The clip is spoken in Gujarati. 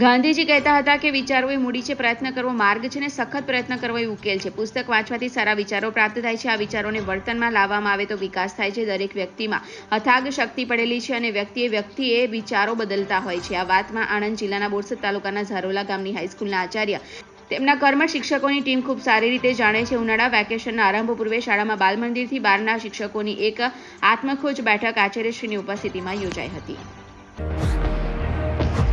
ગાંધીજી કહેતા હતા કે વિચારો એ મૂડી છે, પ્રયત્ન કરવો માર્ગ છે ને સખત પ્રયત્ન કરવો એ ઉકેલ છે. પુસ્તક વાંચવાથી સારા વિચારો પ્રાપ્ત થાય છે, આ વિચારોને વર્તનમાં લાવવામાં આવે તો વિકાસ થાય છે દરેક વ્યક્તિમાં. અથાગ શક્તિ પડેલી છે અને વ્યક્તિએ વ્યક્તિએ વિચારો બદલતા હોય છે. આ વાતમાં આણંદ જિલ્લાના બોરસદ તાલુકાના ઝારોલા ગામની હાઈસ્કૂલના આચાર્ય તેમના કર્મ શિક્ષકોની ટીમ ખૂબ સારી રીતે જાણે છે. ઉનાળા વેકેશનના આરંભ પૂર્વે શાળામાં બાલ મંદિરથી બહારના શિક્ષકોની એક આત્મખોજ બેઠક આચાર્યશ્રીની ઉપસ્થિતિમાં યોજાઈ હતી.